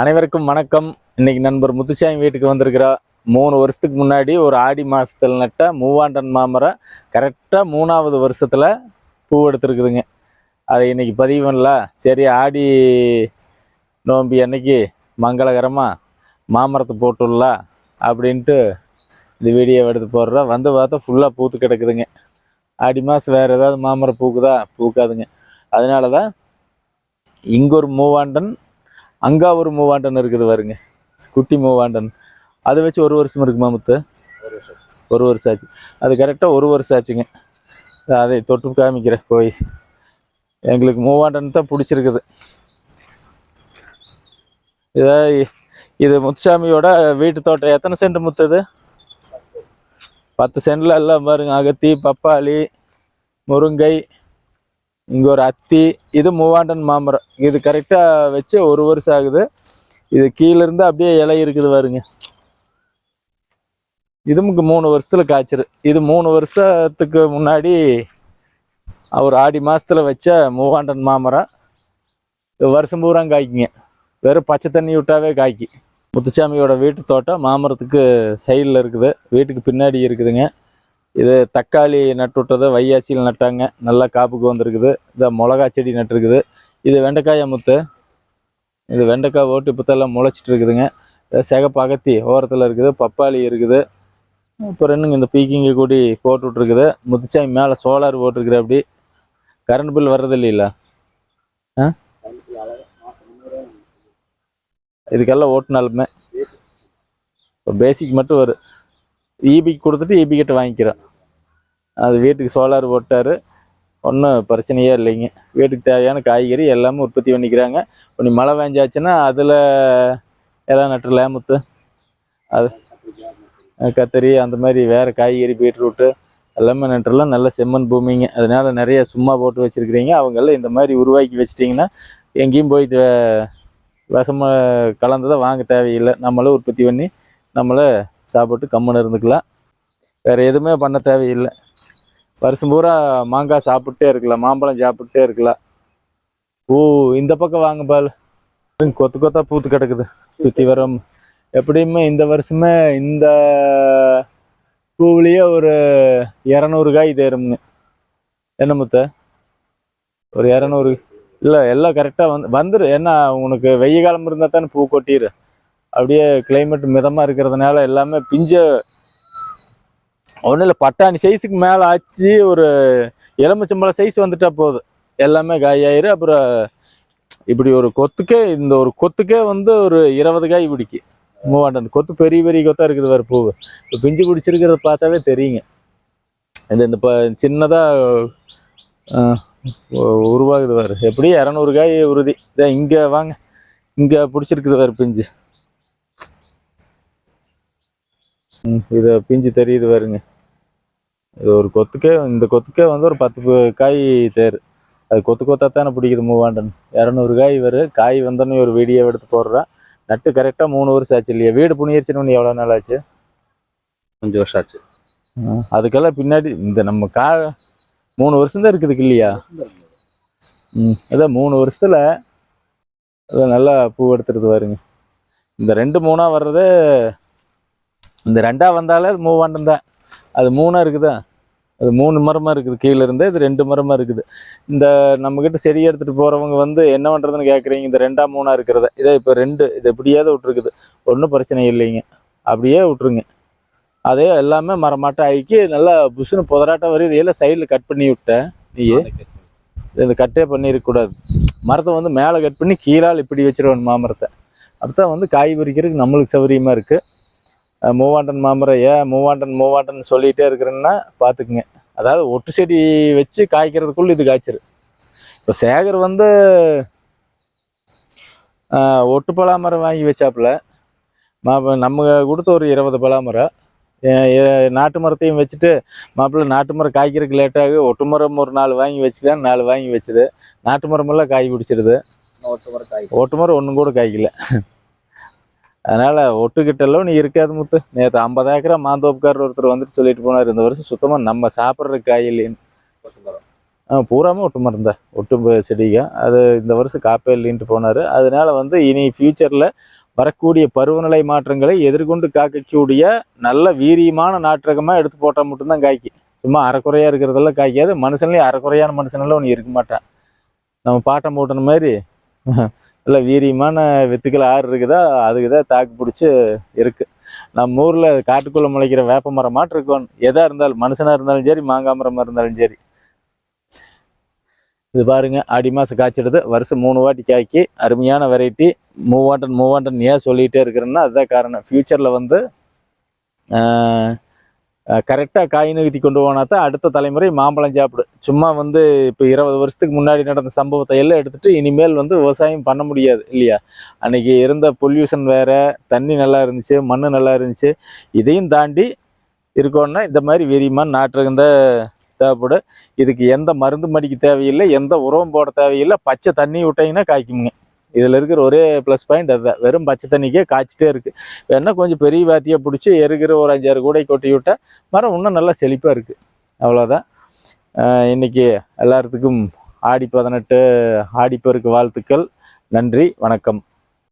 அனைவருக்கும் வணக்கம். இன்னைக்கு நண்பர் முத்துசாமி வீட்டுக்கு வந்திருக்கிறோம் மூணு வருஷத்துக்கு முன்னாடி ஒரு ஆடி மாதத்தில் நட்ட மூவாண்டன் மாமரம் கரெக்டாக மூணாவது வருஷத்தில் பூ எடுத்துருக்குதுங்க. அதை இன்னைக்கு பதிவு பண்ணலாம் சரி ஆடி நோம்பி அன்னைக்கு மங்களகரமாக மாமரத்தை போட்டுடலாம் அப்படின்ட்டு இந்த வீடியோ எடுத்து போடுறோம் வந்து பார்த்தா ஃபுல்லாக பூத்து கிடக்குதுங்க. ஆடி மாதம் வேறு ஏதாவது மாமரம் பூக்குதா? பூக்காதுங்க. அதனால தான் இங்கே ஒரு மூவாண்டன் அங்கே ஒரு மூவாண்டன் இருக்குது பாருங்க. குட்டி மூவாண்டன். அதை வச்சு ஒரு வருஷம் இருக்குமா முத்து? ஒரு வருஷம் ஆச்சு. அது கரெக்டாக ஒரு வருஷம் ஆச்சுங்க. அதை தொட்டு காமிக்கிறேன் போய். எங்களுக்கு மூவாண்டன் தான் பிடிச்சிருக்குது. இதை இது முத்துசாமியோட வீட்டு தோட்டம். எத்தனை சென்ட் முத்துது பத்து சென்ட்ல எல்லாம் பாருங்க. அகத்தி பப்பாளி முருங்கை இங்கே ஒரு அத்தி இது மூவாண்டன் மாமரம். இது கரெக்டாக வச்சு ஒரு வருஷம் ஆகுது. இது கீழேருந்து அப்படியே இலை இருக்குது பாருங்க. இது நமக்கு மூணு வருஷத்தில் காய்ச்சிரு இது மூணு வருஷத்துக்கு முன்னாடி அவர் ஆடி மாதத்தில் வச்ச மூவாண்டன் மாமரம். வருஷம் பூரா காய்க்குங்க. வெறும் பச்சை தண்ணி விட்டாவே காய்க்கு. முத்துசாமியோட வீட்டு தோட்டம் மாமரத்துக்கு சைடில் இருக்குது. வீட்டுக்கு பின்னாடி இருக்குதுங்க. இது தக்காளி நட்டுவிட்டது வையாசியில் நட்டாங்க. நல்லா காப்புக்கு வந்திருக்குது. இதை மிளகா செடி நட்டுருக்குது. இது வெண்டைக்காயை முத்து. இது வெண்டைக்காய் ஓட்டு இப்போத்தெல்லாம் முளைச்சிட்டு இருக்குதுங்க. இது சிகப்பு அகத்தி ஓரத்தில் இருக்குது பப்பாளி இருக்குது. அப்புறம் என்னங்க இந்த பீக்கிங்க கூடி போட்டு விட்ருக்குது முத்துச்சாமி மேலே சோலார் போட்டிருக்குற அப்படி. கரண்ட் பில் வர்றது இல்லைல்ல ஆ? இதுக்கெல்லாம் ஓட்டுனாலுமே இப்போ பேசிக் மட்டும் வரும் ஈபிக்கு கொடுத்துட்டு ஈபி கிட்ட வாங்கிக்கிறோம் அது வீட்டுக்கு சோலார் போட்டார். ஒன்றும் பிரச்சனையே இல்லைங்க. வீட்டுக்கு தேவையான காய்கறி எல்லாமே உற்பத்தி பண்ணிக்கிறாங்க. இப்போ நீ மழை வேஞ்சாச்சுன்னா அதில் எல்லாம் நட்டுலாம் முத்து அது கத்திரி அந்த மாதிரி வேறு காய்கறி பீட்ரூட்டு எல்லாமே நட்டுலாம் நல்ல செம்மண் பூமிங்க. அதனால் நிறைய சும்மா போட்டு வச்சுருக்கிறீங்க. அவங்கெல்லாம் இந்த மாதிரி உருவாக்கி வச்சிட்டிங்கன்னா எங்கேயும் போய் த- கலந்ததை வாங்க தேவையில்லை. நம்மளே உற்பத்தி பண்ணி நம்மளை சாப்பிட்டு கம்முன்னு இருந்துக்கலாம். வேறு எதுவுமே பண்ண தேவையில்லை. வருஷம் பூரா மாங்காய் சாப்பிட்டே இருக்கலாம். மாம்பழம் சாப்பிட்டே இருக்கலாம். பூ இந்த பக்கம் வாங்க பால். கொத்து கொத்தா பூத்து கிடக்குது. சுற்றி வரம் எப்படியுமே இந்த வருஷமே இந்த பூவிலேயே ஒரு இரநூறு காய் தேரும்னு. என்ன முத்த? ஒரு இரநூறு. இல்லை எல்லாம் கரெக்டாக வந்து வந்துடு ஏன்னா உனக்கு வெய்ய காலம் இருந்தால் தானே பூ கொட்டிடு அப்படியே கிளைமேட் மிதமாக இருக்கிறதுனால எல்லாமே பிஞ்ச ஒன்றும் இல்லை பட்டாணி சைஸுக்கு மேலே ஆச்சு ஒரு எலுமிச்சம்பழம் சைஸ் வந்துட்டா போதும் எல்லாமே காயாயிரு அப்புறம் இப்படி ஒரு கொத்துக்கே இந்த ஒரு கொத்துக்கே வந்து ஒரு இருபது காய் பிடிக்கு மூவாண்டன் கொத்து பெரிய பெரிய கொத்தாக இருக்குது வேறு பூ இப்போ பிஞ்சு பிடிச்சிருக்கிறத பார்த்தாவே தெரியுங்க. இந்த இந்த இப்போ சின்னதாக உருவாகுது வேறு எப்படியும் இரநூறு காய் உறுதி. இதான் இங்கே வாங்க. இங்கே பிடிச்சிருக்குது வேறு பிஞ்சு ம், இது பிஞ்சு தெரியுது பாருங்க. இது ஒரு கொத்துக்கே இந்த கொத்துக்கே வந்து ஒரு பத்து காய் தேர். அது கொத்து கொத்தா தானே பிடிக்குது மூவாண்டன். இரநூறு காய் வரும் காய் வந்தோடனே ஒரு வீடியோ எடுத்து போடுறேன் நட்டு கரெக்டாக மூணு வருஷம் ஆச்சு இல்லையா? வீடு புனியிருச்சுன்னு எவ்வளோ நாள் ஆச்சு? அஞ்சு வருஷம் ஆச்சு. அதுக்கெல்லாம் பின்னாடி இந்த நம்ம கா மூணு வருஷம் தான் இருக்குதுக்கு இல்லையா? ம் அதான் மூணு வருஷத்துல அதான் நல்லா பூ எடுத்துருது பாருங்க. இந்த ரெண்டு மூணா வர்றது இந்த ரெண்டா வந்தாலே அது மூவாண்டம் தான். அது மூணா இருக்குதா? அது மூணு மரமா இருக்குது கீழே இருந்து இது ரெண்டு மரமா இருக்குது. இந்த நம்ம கிட்ட செடி எடுத்துட்டு போறவங்க வந்து என்ன பண்றதுன்னு கேக்குறீங்க இந்த ரெண்டா மூணா இருக்கிறத. இதே இப்போ ரெண்டு இது எப்படியாவது விட்டுருக்குது. ஒன்றும் பிரச்சனை இல்லைங்க. அப்படியே விட்டுருங்க. அதே எல்லாமே மரமாட்டம் ஆக்கி நல்லா புஷ்னு புதராட்டம் வரும் இதையெல்லாம் சைடில் கட் பண்ணி விட்டேன் நீ இந்த கட்டே பண்ணிருக்கக்கூடாது மரத்தை வந்து மேலே கட் பண்ணி கீழால் இப்படி வச்சிருவேன் மாமரத்தை. அப்பதான் வந்து காய் பறிக்கிறதுக்கு நம்மளுக்கு சௌகரியமாக இருக்குது மூவாண்டன் மாமரம் ஏன் மூவாண்டன் மூவாண்டன் சொல்லிகிட்டே இருக்கிறேன்னா பார்த்துக்குங்க அதாவது ஒட்டு செடி வச்சு காய்க்கிறதுக்குள்ள இது காய்ச்சிரு இப்போ சேகர் வந்து ஒட்டு பலாமரம் வாங்கி வச்சாப்புல மா- நம்ம கொடுத்த ஒரு இருபது பலாமரம் நாட்டு மரத்தையும் வச்சுட்டு மாப்பிள்ளை நாட்டு மரம் காய்க்கிறதுக்கு லேட்டாக ஒட்டு மரம் ஒரு நாலு வாங்கி வச்சுக்கலாம் நாலு வாங்கி வச்சுது. நாட்டு மரமெல்லாம் காய் பிடிச்சிருது. ஒட்டு மரம் காய். ஒட்டு மரம் ஒன்றும் கூட காய்க்கல. அதனால ஒட்டுக்கிட்டெல்லாம் நீ இருக்காது முத்து. நேற்று ஐம்பது ஏக்கரா மாந்தோப்புக்காரர் ஒருத்தர் வந்துட்டு சொல்லிட்டு போனார் இந்த வருஷம் சுத்தமாக நம்ம சாப்பிட்ற காய் இல்லைன்னு ஆ, பூராமே ஒட்டு மருந்தா. ஒட்டு செடிங்க. அது இந்த வருஷம் காப்பே இல்லைன்ட்டு போனார். அதனால வந்து இனி ஃப்யூச்சரில் வரக்கூடிய பருவநிலை மாற்றங்களை எதிர்கொண்டு காக்கக்கூடிய நல்ல வீரியமான நாற்றகமாக எடுத்து போட்டால் மட்டும்தான் காய்க்கும் சும்மா அரைக்குறையாக இருக்கிறதெல்லாம் காய்க்காது. மனுஷன்லேயும் அரைக்குறையான மனுஷனெல்லாம் ஒன்று இருக்க மாட்டான். நம்ம பாட்டம் போட்டன மாதிரி. நல்ல வீரியமான வித்துக்கள் ஆறு இருக்குதா? அதுக்கு தான் தாக்கு பிடிச்சி இருக்குது நம்ம ஊரில் காட்டுக்குள்ளே முளைக்கிற வேப்ப மரம் மாட்டு இருக்கும் எதாக இருந்தாலும் மனுஷனாக இருந்தாலும் சரி மாங்காய் மரமாக இருந்தாலும் சரி. இது பாருங்க ஆடி மாதம் காய்ச்சிடுது. வருஷம் மூணு வாட்டி காய்க்கி அருமையான வெரைட்டி மூவாண்டன் மூவாண்டன் ஏன் சொல்லிகிட்டே இருக்கிறேன்னா அதுதான் காரணம். ஃப்யூச்சரில் வந்து கரெக்டாக காய் நிறுத்தி கொண்டு போனா தான் அடுத்த தலைமுறை மாம்பழம் சாப்பிடு சும்மா வந்து இப்போ இருபது வருஷத்துக்கு முன்னாடி நடந்த சம்பவத்தை எல்லாம் எடுத்துகிட்டு இனிமேல் வந்து விவசாயம் பண்ண முடியாது இல்லையா? அன்னைக்கு இருந்த பொல்யூஷன் வேறு தண்ணி நல்லா இருந்துச்சு மண் நல்லா இருந்துச்சு. இதையும் தாண்டி இருக்கோன்னா இந்த மாதிரி வெறியமாக நாட்டிருந்த தேவைப்படும். இதுக்கு எந்த மருந்து மடிக்க தேவையில்லை எந்த உரம் போட தேவையில்லை பச்சை தண்ணி விட்டீங்கன்னா காய்க்குமுங்க இதில் இருக்கிற ஒரே ப்ளஸ் பாயிண்ட் அதுதான். வெறும் பச்சை தண்ணிக்கே காய்ச்சிட்டே இருக்குது வேணால் கொஞ்சம் பெரிய வாத்தியை பிடிச்சி எருகிற ஒரு அஞ்சாறு கூடை கொட்டி விட்டால் மரம் இன்னும் நல்லா செழிப்பாக இருக்குது அவ்வளோதான் இன்றைக்கி எல்லாத்துக்கும் ஆடி பதினெட்டு ஆடிப்பெருக்கு வாழ்த்துக்கள். நன்றி வணக்கம்.